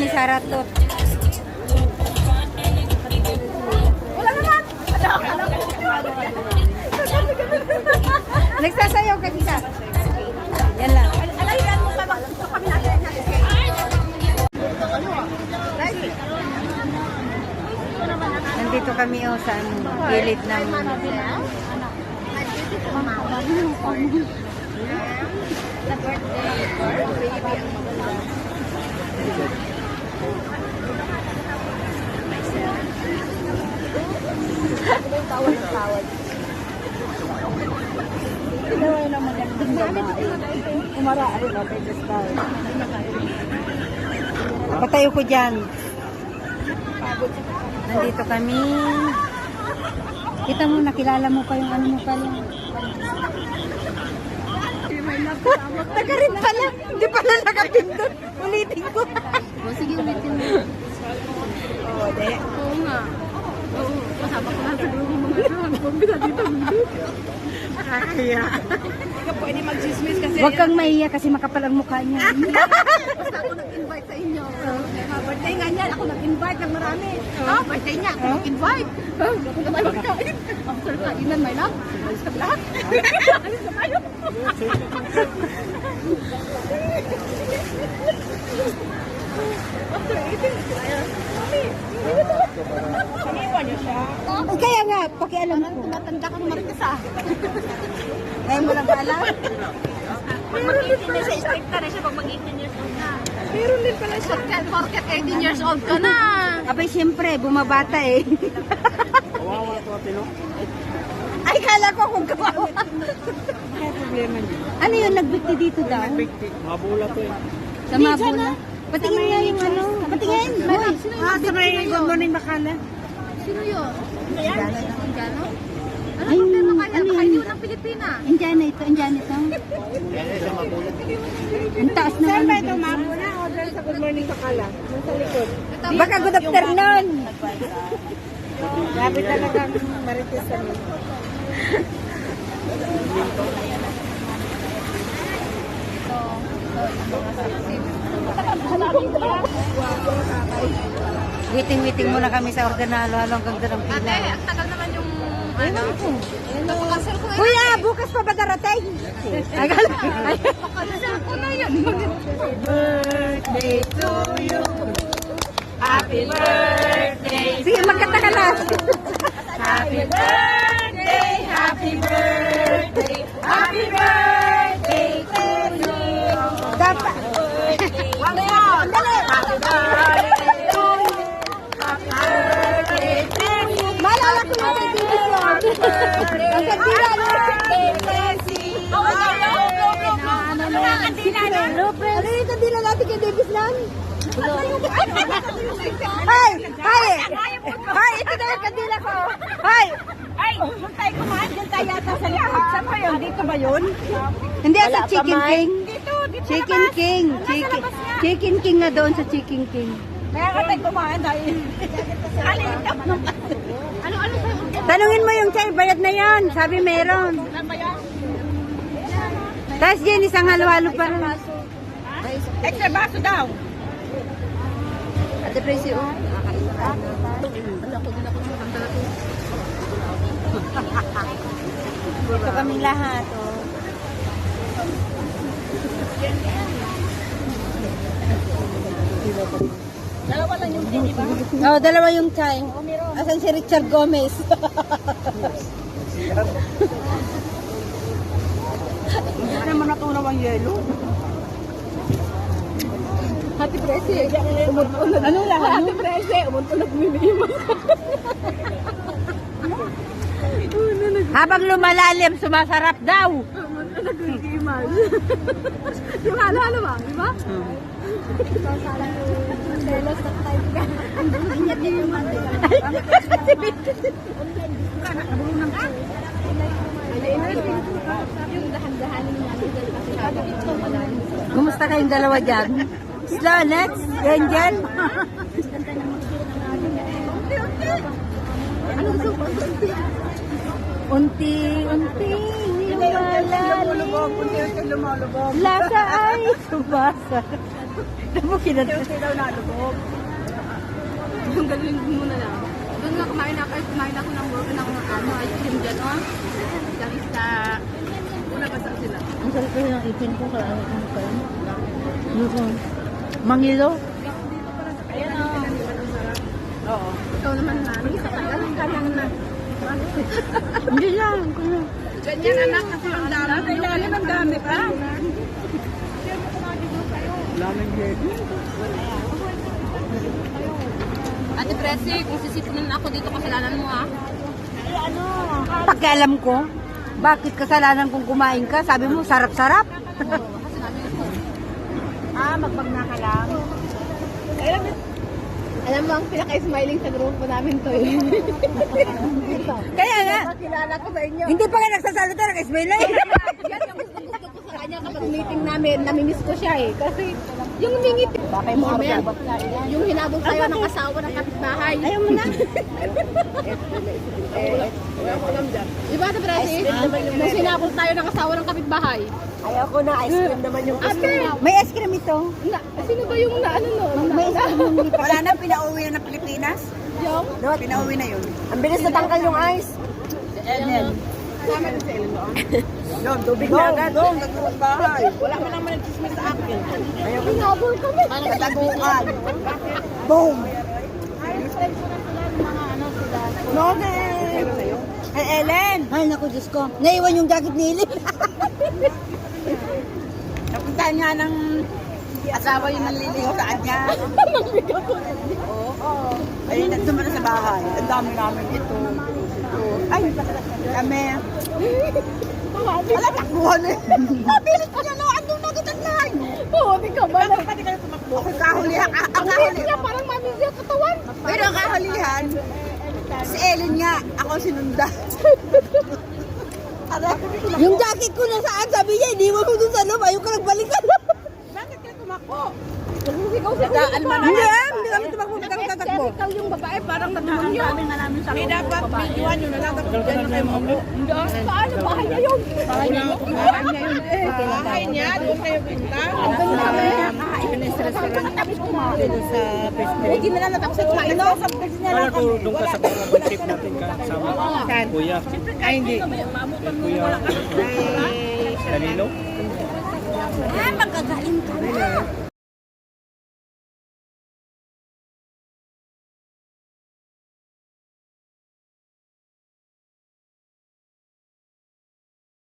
ni Saratot. Wala naman! Nagsasayaw ka kita. Yan lang. Alayan mo pa bang kami natin. Nandito kami oh, sa ano, gilid ng... Patayo ko dyan. Nandito kami. Kita mo, nakilala mo pa yung ano mo pala. Taga rin pala. Hindi pala nakapindot. Ulitin ko. O, sige, ulitin mo. Oo, de. Oo nga. Oo, kasama ko lang sa grupo mga ito. Ang dito. Kaya. Hindi ka pwede mag-dismiss kasi Huwag kang mahiya kasi makapal ang mukha niya. basta ako nag-invite sa inyo. Uh, birthday nga niyan, ako nag-invite ng marami. Oh, birthday niya, ako nag-invite. Oh, ako na tayo magkain. After kainan, my love, alis ka lahat. Alis na tayo. After eating, mami, Sinipan niyo siya. Ay, kaya nga, pakialam ko. Tumatanda kang marites ah. Ngayon mo lang pala. Pag mag-18 na siya, strict na rin siya pag mag-18 years old na. Meron din pala siya. Porket, porket 18 years old ka na. Abay, siyempre, bumabata eh. Kawawa to ate no? Ay, kala ko kung kawawa. May problema niya. Ano yun, nagbikti dito daw? Mabula to eh. Sa Mabula? Patingin nga yung ano. Patingin. Ah, sa may good morning, Bakala. Sino yun? Indiano? Ano Ay, problema kanya? ano Baka yan? hindi yun ang Pilipina. Indiana ito, Indiana ito. Ang taas na ano. dito. Mabula? Order sa good morning bakala. Nasa likod. Baka good afternoon. Grabe talagang marites ano. Waiting-waiting muna kami sa organalo hanggang doon ang Ate, pila. ang tagal naman yung... Ano? Napakansel ko eh. Kuya, bukas pa ba darating? Agal. Napakansel ko na yun. birthday to you. Happy birthday. Sige, magkanta ka na. happy birthday, happy birthday, happy birthday to you. Dapat. Wag mo, dali. Happy birthday to you. Happy birthday to you. Maalala ko yung kay Bibi ko. Ang kandila niya. Oo, no, no, no, no, no. Ano yung kandila niya? Ano yung kandila natin kay Davis Lan? Hay! Hay! Hay! Ito na yung kandila ko! Hay! Ay, kung tayo kumain, dyan tayo yata sa likod. Saan ba yun? Dito ba yun? Hindi, sa Chicken King. Chicken King. Chicken, Chicken King na doon sa Chicken King. Kaya ka tayo kumain dahil... Alintap nung Ano, ano sa'yo? Tanungin mo yung chay, bayad na yan. Sabi meron. Tapos yan, isang halo-halo pa rin. Extra baso daw. Ate Presi, oh. Dito kaming lahat, oh. Dalawa lang yung di ba? Oh, dalawa yung chai. Asan si Richard Gomez? Hindi naman natunaw ang yelo. Happy Presi. Umuntulog. Ano lang? Happy Presi. Umuntulog mimimas. Habang lumalalim, sumasarap daw. Umuntulog mimimas. Yung halo-halo ba? Di ba? Delos na tayo ka. Ingat din yung mandi. Yung dahan-dahanin niya. Kumusta kayong dalawa dyan? Slow, next. Angel. Ano gusto mo? Unti, unti. Lumalalim. Lasa ay subasa. Kasi daw nalubog. Yung galing muna lang. Doon nga kumain ako, ay kumain ako ng work ng ano, ice cream dyan, oh. Garista. Una ba sa sila? Ang sarap kasi ng ipin ko sa ano ko kayo. Yung mangilo. Ayan, oh. Oo. Ikaw naman na, isa ka lang ka lang na. Hindi lang. kuya. Ganyan anak, kasi ang dami. Sa ilalim ang dami pa. Lamang yelo. Ate Presi, kung sisipunan ako dito, kasalanan mo ah. Pakialam ko, bakit kasalanan kong kumain ka? Sabi mo, sarap-sarap. ah, magbagna ka lang. Alam mo, alam mo, ang pinaka-smiling sa grupo namin to eh. Kaya nga, Kilala ko sa inyo. hindi pa nga nagsasalita, nag-smile lang. Yan yung gusto-gusto ko sa kanya kapag meeting namin, namimiss ko siya eh. Kasi yung mingit, Bakit mo Mamaya, yung hinabol sa'yo ng asawa ng kapitbahay. Ayaw mo na. Di ba, Ate Presi? Nung hinabol tayo ng asawa ng kapitbahay. Ayaw ko na ice cream naman yung Ate! May ice cream ito. Na, sino ba yung na ano no? May ice cream. Wala na, pinauwi na ng Pilipinas. Yung? Pinauwi na yun. Ang bilis na tanggal yung ice. Ellen. Kasama din si Ellen doon. Yun, tubig na agad. Doon, nagtuwag bahay. Wala ka naman nagchismis sa akin. Ayaw ko Hinabol kami. Kataguan. Boom! No. Eh, Ellen! Ay, naku, Diyos ko. Naiwan yung jacket ni Ilin. Napuntahan nga ng asawa yung nanliligaw sa kanya. Oo. Ay, nandun na sa bahay. Ang dami namin ito. Ay, kami. Wala, takbuhan eh. Mabilis ko niya, no? Andun na agad ang line. Oo, di ka ba? Pati kayo tumakbo. Ako kahulihan. Ang Ang kahulihan. niya parang mamiss yung katawan. Pero ang kahulihan, si Ellen nga, ako sinunda. Yung jacket ko nasaan? Sabi niya, hindi mo dun sa loob. Ayaw ka nagbalikan. bakit ka tumakbo? Ikaw sa Nagaan man Hindi ah, hindi kami tumakbo. Hindi kami tatakbo. Ikaw yung babae, parang nagdemonyo. May dapat, videoan nyo na lang tapos dyan na kayo mamulo. Paano? Bahay niya yun. Bahay niya yun. Bahay niya yun. Bahay niya, doon kayo punta. Ang ganda kami. Hindi na lang natapos sa kumain. Wala ko doon ka sa trip natin. Kuya. Ay, hindi. Kuya.